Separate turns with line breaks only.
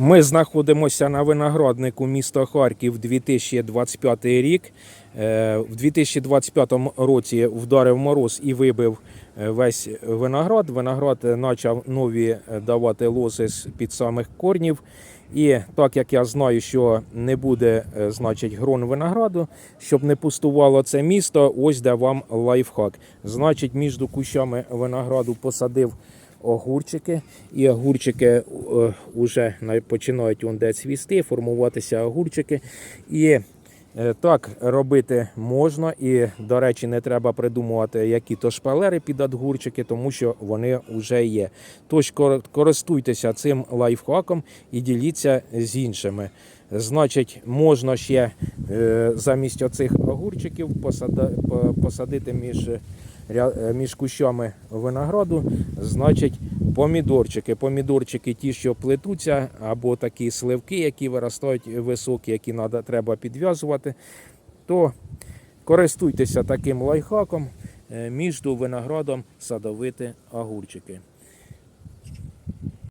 Ми знаходимося на винограднику міста Харків 2025 рік. Е, В 2025 році вдарив мороз і вибив е, весь виноград. Виноград е, почав нові давати лози з під самих корнів. І так як я знаю, що не буде значить, грон винограду, щоб не пустувало це місто, ось де вам лайфхак. Значить, між кущами винограду посадив огурчики, і огурчики вже починають он де цвісти, формуватися огурчики. І е, так робити можна. І, до речі, не треба придумувати які то шпалери під огурчики, тому що вони вже є. Тож користуйтеся цим лайфхаком і діліться з іншими. Значить, можна ще е, замість оцих огурчиків посадити між е, між кущами винограду, значить, помідорчики. Помідорчики ті, що плетуться, або такі сливки, які виростають високі, які треба підв'язувати, то користуйтеся таким лайфхаком, е, між виноградом садовити огурчики.